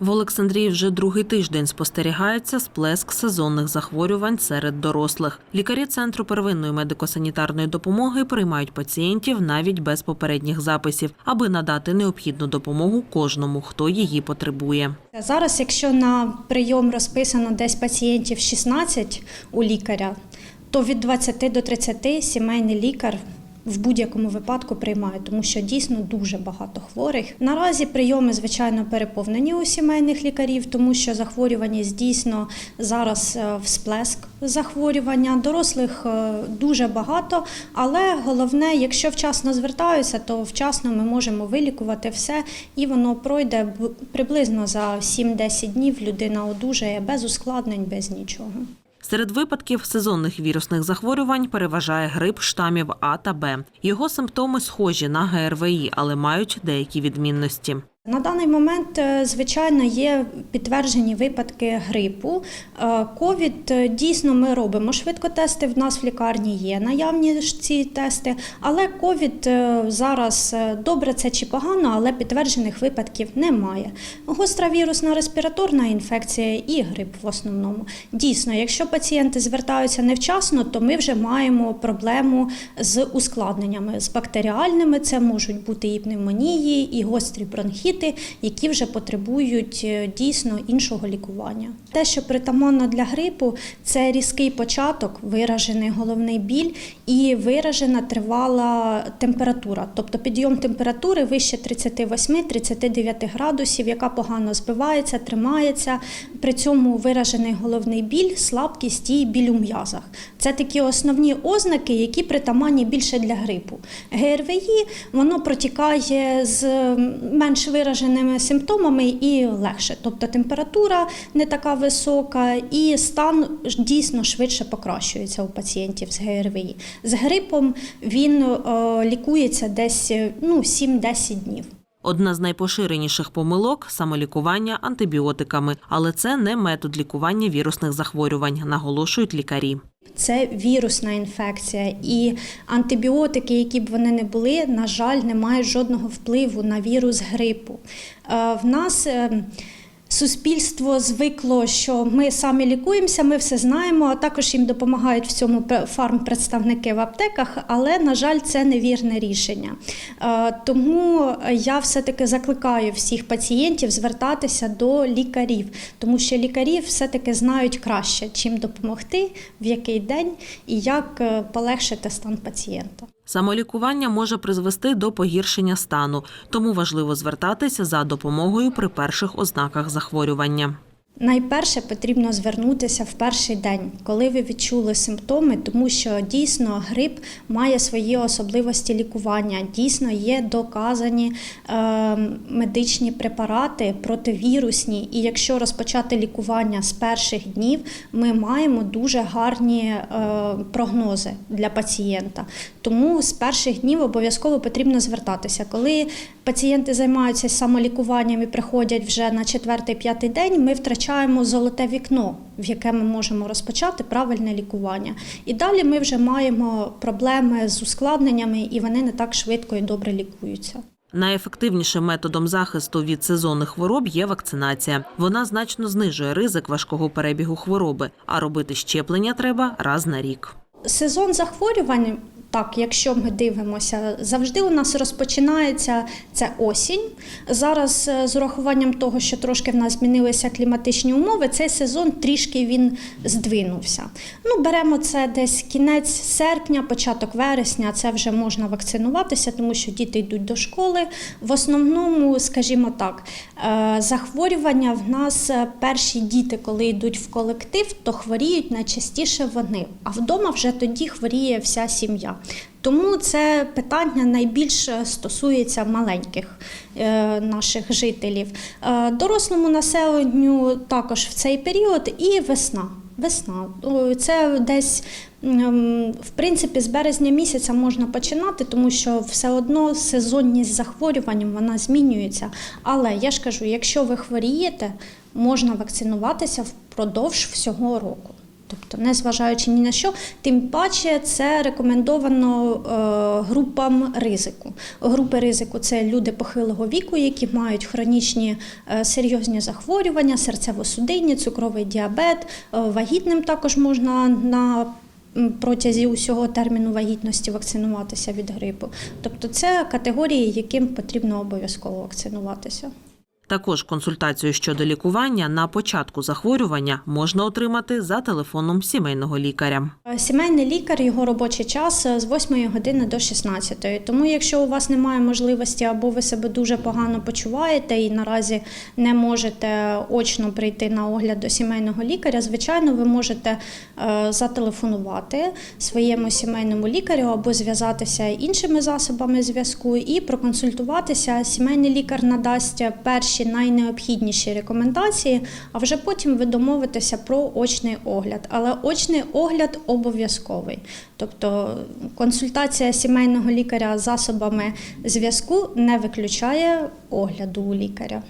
В Олександрії вже другий тиждень спостерігається сплеск сезонних захворювань серед дорослих. Лікарі центру первинної медико-санітарної допомоги приймають пацієнтів навіть без попередніх записів, аби надати необхідну допомогу кожному, хто її потребує. Зараз, якщо на прийом розписано десь пацієнтів 16 у лікаря, то від 20 до 30 сімейний лікар в будь-якому випадку приймає, тому що дійсно дуже багато хворих. Наразі прийоми, звичайно, переповнені у сімейних лікарів, тому що захворюваність дійсно зараз е, всплеск захворювання. Дорослих е, дуже багато, але головне, якщо вчасно звертаються, то вчасно ми можемо вилікувати все, і воно пройде приблизно за 7-10 днів. Людина одужає без ускладнень, без нічого. Серед випадків сезонних вірусних захворювань переважає грип штамів А та Б. Його симптоми схожі на ГРВІ, але мають деякі відмінності. На даний момент, е, звичайно, є підтверджені випадки грипу. Е, Ковід е, дійсно ми робимо швидкотести. В нас в лікарні є наявні ці тести. Але ковід зараз добре це чи погано, але підтверджених випадків немає. Гостра вірусна респіраторна інфекція і грип в основному. Дійсно, якщо пацієнти звертаються невчасно, то ми вже маємо проблему з ускладненнями, з бактеріальними. Це можуть бути і пневмонії, і гострі бронхіти, які вже потребують е, дійсно іншого лікування. Те, що притаманно для грипу, це різкий початок, виражений головний біль і виражена тривала температура, тобто підйом температури вище 38-39 градусів, яка погано збивається, тримається. При цьому виражений головний біль, слабкість і біль у м'язах. Це такі основні ознаки, які притаманні більше для грипу. ГРВІ воно протікає з менш вираженими симптомами і легше. Тобто температура не така висока, і стан дійсно швидше покращується у пацієнтів з ГРВІ. З грипом він е, лікується десь ну, 7-10 днів. Одна з найпоширеніших помилок самолікування антибіотиками, але це не метод лікування вірусних захворювань, наголошують лікарі. Це вірусна інфекція, і антибіотики, які б вони не були, на жаль, не мають жодного впливу на вірус грипу. Е, В нас е, суспільство звикло, що ми самі лікуємося, ми все знаємо, а також їм допомагають в цьому фармпредставники в аптеках, але, на жаль, це невірне рішення. Е, Тому я все-таки закликаю всіх пацієнтів звертатися до лікарів, тому що лікарі все-таки знають краще, чим допомогти, в який день і як е, полегшити стан пацієнта. Самолікування може призвести до погіршення стану, тому важливо звертатися за допомогою при перших ознаках захворювання. Найперше потрібно звернутися в перший день, коли ви відчули симптоми, тому що дійсно грип має свої особливості лікування. Дійсно є доказані е, медичні препарати противірусні. І якщо розпочати лікування з перших днів, ми маємо дуже гарні е, прогнози для пацієнта. Тому з перших днів обов'язково потрібно звертатися. Коли пацієнти займаються самолікуванням і приходять вже на четвертий-п'ятий день, ми втрачаємо золоте вікно, в яке ми можемо розпочати правильне лікування. І далі ми вже маємо проблеми з ускладненнями, і вони не так швидко і добре лікуються. Найефективнішим методом захисту від сезонних хвороб є вакцинація. Вона значно знижує ризик важкого перебігу хвороби, а робити щеплення треба раз на рік. Сезон захворювань, так, якщо ми дивимося, завжди у нас розпочинається це осінь. Зараз е, з урахуванням того, що трошки в нас змінилися кліматичні умови, цей сезон трішки він здвинувся. Ну, беремо це десь кінець серпня, початок вересня. Це вже можна вакцинуватися, тому що діти йдуть до школи. В основному, скажімо так, е, захворювання в нас е, перші діти, коли йдуть в колектив, то хворіють найчастіше вони, а вдома вже тоді хворіє вся сім'я. Тому це питання найбільше стосується маленьких е, наших жителів. Е, дорослому населенню також в цей період і весна. Весна. Це десь, в принципі, з березня місяця можна починати, тому що все одно сезонність захворювань вона змінюється. Але я ж кажу, якщо ви хворієте, можна вакцинуватися впродовж всього року. Тобто, незважаючи ні на що, тим паче це рекомендовано е, групам ризику. Групи ризику це люди похилого віку, які мають хронічні е, серйозні захворювання, серцево-судинні, цукровий діабет. Е, вагітним також можна на протязі усього терміну вагітності вакцинуватися від грипу. Тобто, це категорії, яким потрібно обов'язково вакцинуватися. Також консультацію щодо лікування на початку захворювання можна отримати за телефоном сімейного лікаря. Е, Сімейний лікар його робочий час е, з 8 години до 16. Тому, якщо у вас немає можливості або ви себе дуже погано почуваєте і наразі не можете очно прийти на огляд до сімейного лікаря, звичайно, ви можете е, зателефонувати своєму сімейному лікарю або зв'язатися іншими засобами зв'язку і проконсультуватися. Сімейний лікар надасть перші найнеобхідніші рекомендації, а вже потім ви домовитеся про очний огляд. Але очний огляд обов'язковий. Тобто консультація сімейного лікаря засобами зв'язку не виключає огляду у лікаря.